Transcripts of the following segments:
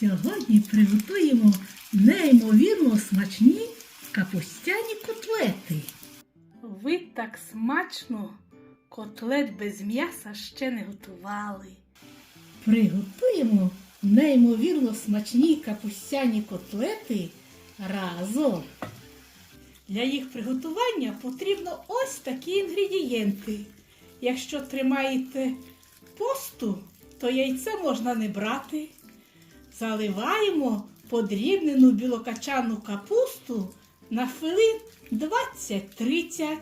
Сьогодні приготуємо неймовірно смачні капустяні котлети. Ви так смачно котлет без м'яса ще не готували. Приготуємо неймовірно смачні капустяні котлети разом. Для їх приготування потрібно ось такі інгредієнти. Якщо тримаєте посту, то яйце можна не брати. Заливаємо подрібнену білокачану капусту на хвилин 20-30.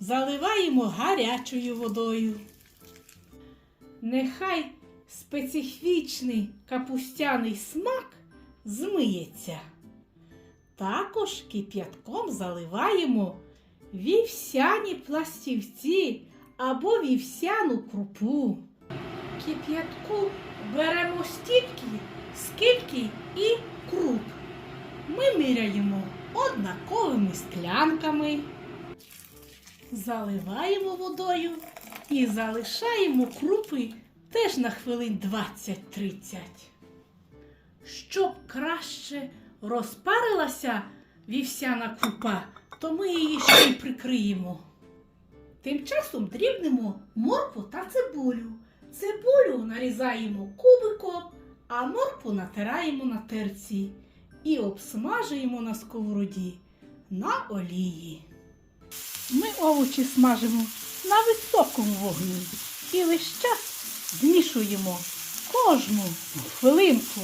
Заливаємо гарячою водою. Нехай специфічний капустяний смак змиється. Також кип'ятком заливаємо вівсяні пластівці або вівсяну крупу. Кип'ятку беремо стільки, скільки і круп. Ми міряємо однаковими склянками, заливаємо водою і залишаємо крупи теж на хвилин 20-30. Щоб краще розпарилася вівсяна крупа, то ми її ще й прикриємо. Тим часом дрібнемо моркву та цибулю. Цибулю нарізаємо кубиком, а моркву натираємо на терці і обсмажуємо на сковороді на олії. Ми овочі смажимо на високому вогні і весь час змішуємо кожну хвилинку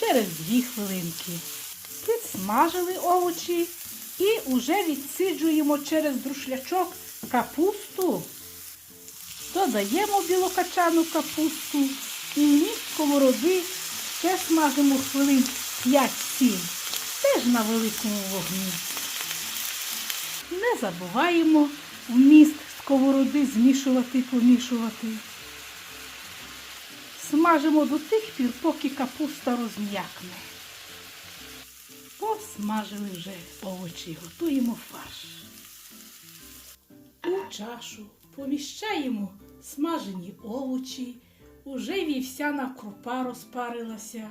через дві хвилинки. Підсмажили овочі і вже відсиджуємо через друшлячок капусту. Додаємо білокачану капусту сковороди ще смажимо хвилин 5-7, теж на великому вогні. Не забуваємо вміст сковороди змішувати, помішувати. Смажимо до тих пір, поки капуста розм'якне. Посмажили вже овочі, готуємо фарш. У чашу поміщаємо смажені овочі, уже вівсяна крупа розпарилася.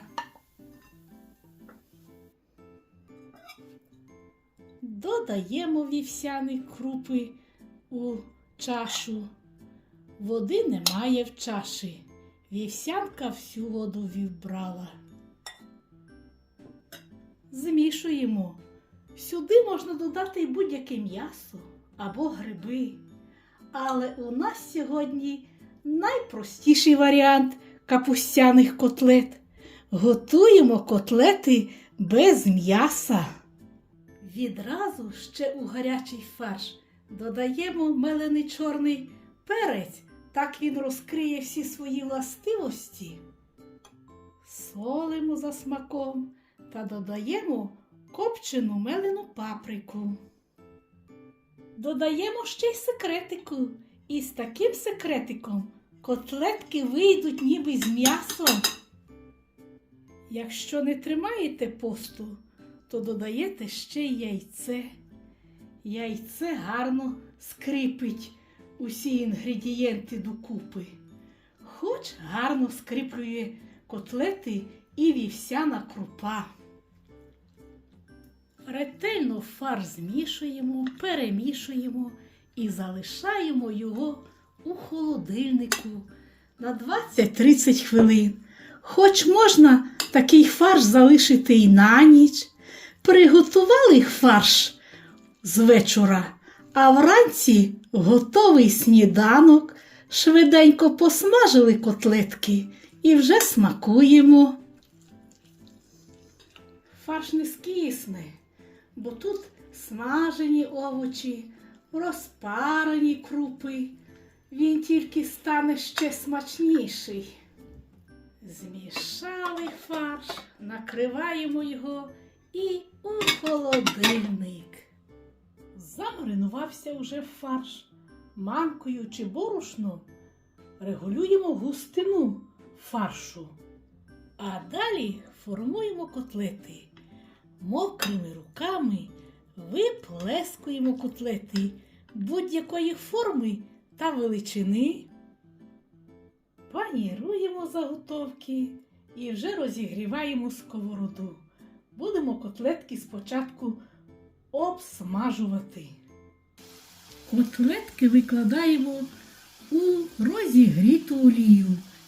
Додаємо вівсяні крупи у чашу. Води немає в чаші. Вівсянка всю воду вібрала. Змішуємо. Сюди можна додати будь-яке м'ясо або гриби. Але у нас сьогодні найпростіший варіант капустяних котлет. Готуємо котлети без м'яса. Відразу ще у гарячий фарш додаємо мелений чорний перець, так він розкриє всі свої властивості. Солимо за смаком та додаємо копчену мелену паприку. Додаємо ще й секретику. І з таким секретиком котлетки вийдуть ніби з м'ясом. Якщо не тримаєте посту, то додаєте ще яйце. Яйце гарно скріпить усі інгредієнти докупи. Хоч гарно скріплює котлети і вівсяна крупа. Ретельно фарш змішуємо, перемішуємо і залишаємо його у холодильнику на 20-30 хвилин. Хоч можна такий фарш залишити і на ніч. Приготували фарш з вечора, а вранці готовий сніданок, швиденько посмажили котлетки і вже смакуємо. Фарш не скисне, бо тут смажені овочі, розпарені крупи. Він тільки стане ще смачніший. Змішали фарш, накриваємо його і у холодильник. Замаринувався уже фарш. Манкою чи борошно регулюємо густину фаршу. А далі формуємо котлети. Мокрими руками виплескуємо котлети будь-якої форми та величини. Паніруємо заготовки і вже розігріваємо сковороду. Будемо котлетки спочатку обсмажувати. Котлетки викладаємо у розігріту олію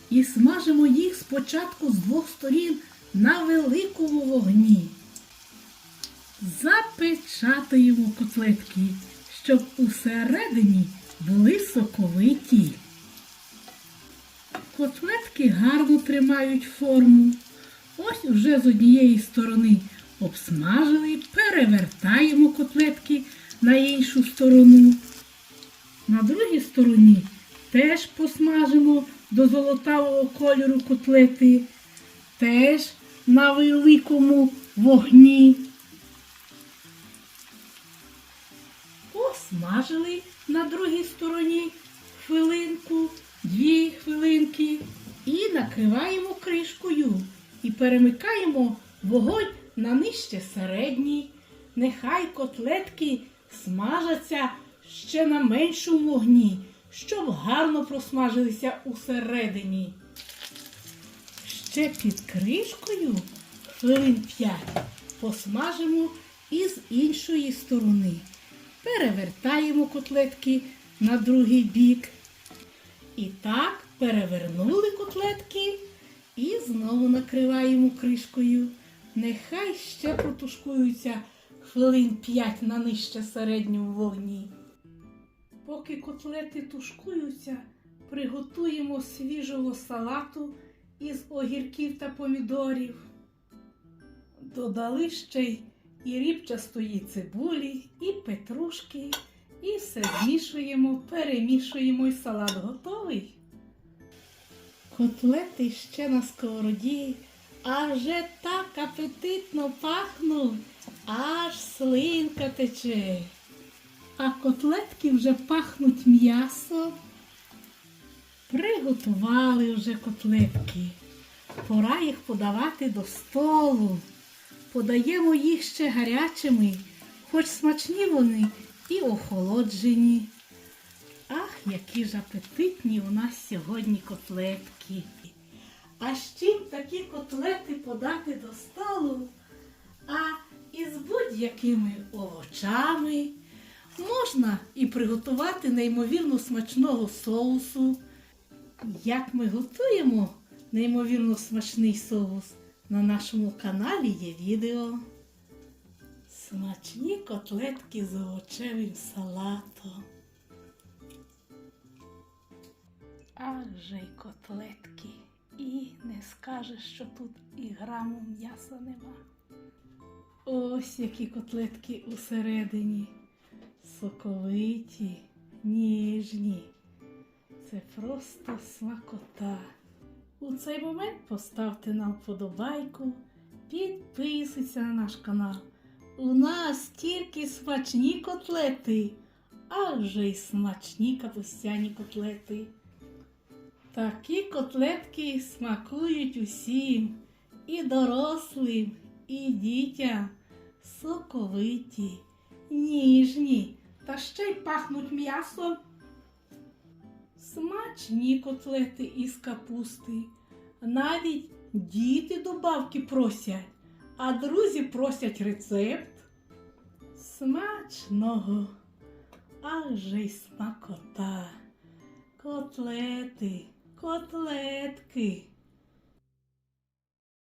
і смажимо їх спочатку з двох сторін на великому вогні. Запечатуємо котлетки, щоб усередині були соковиті. Котлетки гарно тримають форму. Ось уже з однієї сторони обсмажили, перевертаємо котлетки на іншу сторону. На другій стороні теж посмажимо до золотавого кольору котлети, теж на великому вогні. Посмажили на другій стороні хвилинку, дві хвилинки і накриваємо кришкою і перемикаємо вогонь на нижче середній. Нехай котлетки смажаться ще на меншому вогні, щоб гарно просмажилися усередині. Ще під кришкою хвилин 5 посмажимо і з іншої сторони. Перевертаємо котлетки на другий бік. І так перевернули котлетки і знову накриваємо кришкою. Нехай ще протушкуються хвилин 5 на нижче середньому вогні. Поки котлети тушкуються, приготуємо свіжого салату із огірків та помідорів. Додали ще й і рібчастої цибулі, і петрушки, і все змішуємо, перемішуємо, і салат готовий. Котлети ще на сковороді, а вже так апетитно пахнуть, аж слинка тече. А котлетки вже пахнуть м'ясом. Приготували вже котлетки. Пора їх подавати до столу. Подаємо їх ще гарячими, хоч смачні вони і охолоджені. Ах, які ж апетитні у нас сьогодні котлетки. А з чим такі котлети подати до столу? А із будь-якими овочами можна і приготувати неймовірно смачного соусу. Як ми готуємо неймовірно смачний соус, на нашому каналі є відео. Смачні котлетки з овочевим салатом. Ах же й котлетки. І не скажеш, що тут і граму м'яса нема. Ось які котлетки усередині. Соковиті, ніжні. Це просто смакота. У цей момент поставте нам вподобайку, підписуйтесь на наш канал. У нас тільки смачні котлети, а вже й смачні капустяні котлети. Такі котлетки смакують усім, і дорослим, і дітям. Соковиті, ніжні та ще й пахнуть м'ясом. Смачні котлети із капусти. Навіть діти добавки просять, а друзі просять рецепт. Смачного, Аж же й смакота. Котлети, котлетки.